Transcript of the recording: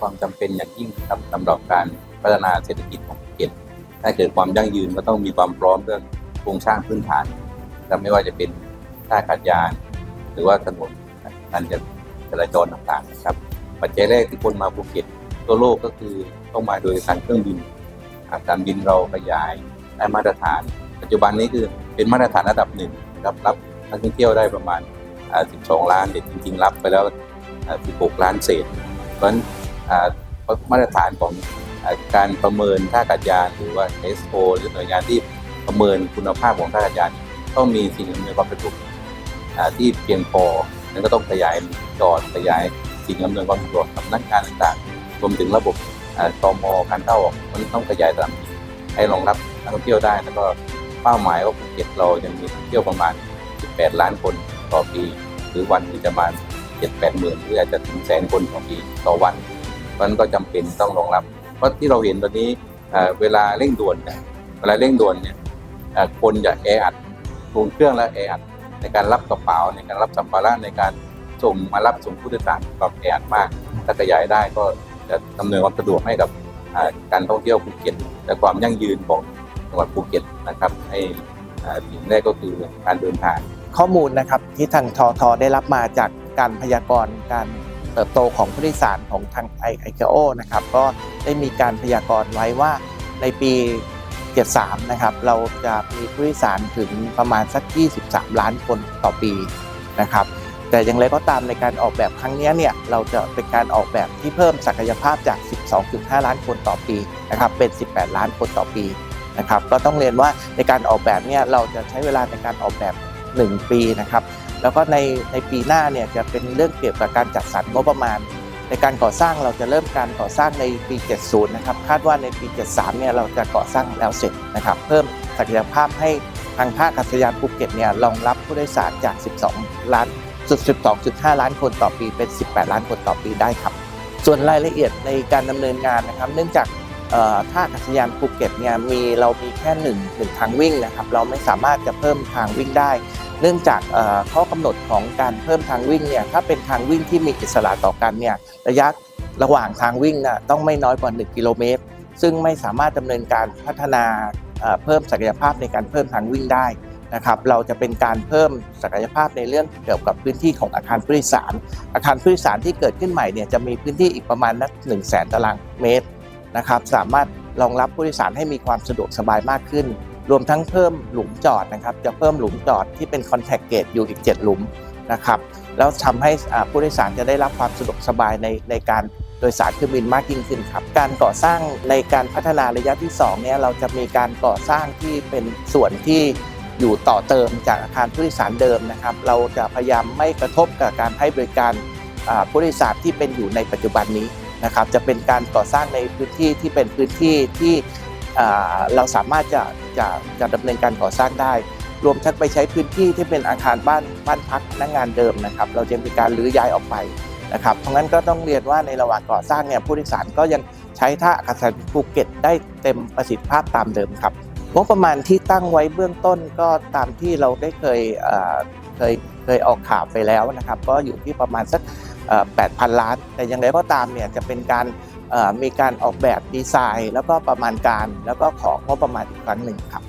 ความจำเป็นอย่างยิ่งครับสำหรับการพัฒนาเศรษฐกิจของภูเก็ตถ้าเกิดความยั่งยืนก็ต้องมีความพร้อมเรื่องโครงสร้างพื้นฐานครับไม่ว่าจะเป็นท่าอากาศยาน หรือว่าถนนการจราจรต่างๆนะครับปัจจัยแรกที่คนมาภูเก็ตทั่วโลกก็คือต้องมาโดยการเครื่องบินอาการบินเราขยายได้มาตรฐาน ปัจจุบันนี้คือเป็นมาตรฐานระดับหนึ่งนะครับรับนักท่องเที่ยวได้ประมาณ 12 ล้านแต่จริงๆ รับไปแล้ว 16 ล้านเศษเพราะฉะนั้น มาตรฐานของอการประเมินท่าอากาศยานหรือว่า SO หรือหน่วยงานที่ประเมินคุณภาพของท่าอากาศยาน ต้องมีสิ่งอำนวยความสะดวกที่เพียงพอแล้วก็ต้องขยายจอดขยายสิ่งอำนวยความสะดวกสำนักงานต่างๆรวมถึงระบบอ่าตมการเข้าออกมันต้องขยายตามให้รองรับนักท่องเที่ยวได้แล้วก็เป้าหมายว่าภูเก็ตเรายังมีนักท่องเที่ยวประมาณ 18 ล้านคนต่อปี หรือวันหนึงจะมา7 8หมื่นหรืออาจจะถึงแสนคนต่อปีต่อวัน ราะนั้นก็จำเป็นต้องรองรับ เพราะที่เราเห็นตอนนี้เวลาเร่งด่วนเนี่ยเวลาเร่งด่วนเนี่ยคนจะแออัดลงเครื่องแล้วแออัดในการรับกระเป๋าในการรับสัมภาระในการส่งมารับส่งผู้โดยสารก็แออัดมาก ถ้าขยายได้ก็จะดำเนินความสะดวกให้กับการท่องเที่ยวภูเก็ตและความยั่งยืนของจังหวัดภูเก็ตนะครับให้สิ่งแรกก็คือการเดินทางข้อมูลนะครับที่ทางทอทได้รับมาจากการพยากรณ์การ เติบโตของผู้โดยสารของทางไอไอโอนะครับก็ได้มีการพยากรณ์ไว้ว่าในปี 73 นะครับ เราจะมีผู้โดยสารถึงประมาณสัก 23 ล้านคนต่อปีนะครับ แต่อย่างไรก็ตามในการออกแบบครั้งนี้เนี่ยเราจะเป็นการออกแบบที่เพิ่มศักยภาพจาก 12.5 ล้านคนต่อปีนะครับเป็น 18 ล้านคนต่อปีนะครับก็ต้องเรียนว่าในการออกแบบเนี่ยเราจะใช้เวลาในการออกแบบ 1 ปีนะครับ แล้วก็ในในปีหน้าเนี่ยจะเป็นเรื่องเกี่ยวกับการจัดสรรงบประมาณ ในการก่อสร้างเราจะเริ่มการก่อสร้างในปี 70 นะครับ คาดว่าในปี 73 เนี่ยเราจะก่อสร้างแล้วเสร็จนะครับ เพิ่มศักยภาพให้ทางท่าอากาศยานภูเก็ตเนี่ยรองรับผู้โดยสารจาก 12 ล้านสุด 12.5 ล้านคนต่อปีเป็น 18 ล้านคนต่อปีได้ครับ ส่วนรายละเอียดในการดำเนินงานนะครับ เนื่องจากท่าอากาศยานภูเก็ตเนี่ยมีเรามีแค่หนึ่งหนึ่งทางวิ่งนะครับ เราไม่สามารถจะเพิ่มทางวิ่งได้ เนื่องจากข้อกำหนดของการเพิ่มทางวิ่งเนี่ยถ้าเป็นทางวิ่งที่มีอิสระต่อกันเนี่ยระยะระหว่างทางวิ่งน่ะต้องไม่น้อยกว่า 1 กิโลเมตร ซึ่งไม่สามารถดำเนินการพัฒนาเพิ่มศักยภาพในการเพิ่มทางวิ่งได้นะครับเราจะเป็นการเพิ่มศักยภาพในเรื่องเกี่ยวกับพื้นที่ของอาคารผู้โดยสาร อาคารผู้โดยสารที่เกิดขึ้นใหม่เนี่ยจะมีพื้นที่อีกประมาณนัก1 0 0 0 0แสนตารางเมตรนะครับสามารถรองรับผู้โดยสารให้มีความสะดวกสบายมากขึ้น รวมทั้งเพิ่มหลุมจอดนะครับ จะเพิ่มหลุมจอดที่เป็นคอนแทคเกตอยู่อีก 7 หลุมนะครับ แล้วทำให้ผู้โดยสารจะได้รับความสะดวกสบายในในการโดยสารเครื่องบินมากยิ่งขึ้นครับ การก่อสร้างในการพัฒนาระยะที่2เนี่ยเราจะมีการก่อสร้างที่เป็นส่วนที่อยู่ต่อเติมจากอาคารผู้โดยสารเดิมนะครับ เราจะพยายามไม่กระทบกับการให้บริการผู้โดยสารที่เป็นอยู่ในปัจจุบันนี้นะครับ จะเป็นการก่อสร้างในพื้นที่ที่เป็นพื้นที่ที่ เราสามารถจะจะจะดำเนินการก่อสร้างได้ รวมทั้งไปใช้พื้นที่ที่เป็นอาคารบ้านบ้านพักนักงานเดิมนะครับ เราจะมีการรื้อย้ายออกไปนะครับ เพราะงั้นก็ต้องเรียนว่าในระหว่างก่อสร้างเนี่ยผู้โดยสารก็ยังใช้ท่าอากาศยานภูเก็ตได้เต็มประสิทธิภาพตามเดิมครับงบประมาณที่ตั้งไว้เบื้องต้นก็ตามที่เราได้เคยเคยเคยออกข่าวไปแล้วนะครับ ก็อยู่ที่ประมาณสักแปดพันล้าน แต่อย่างไรก็ตามเนี่ยจะเป็นการ มีการออกแบบดีไซน์ แล้วก็ประมาณการ แล้วก็ของงบประมาณอีกครั้งหนึ่งครับ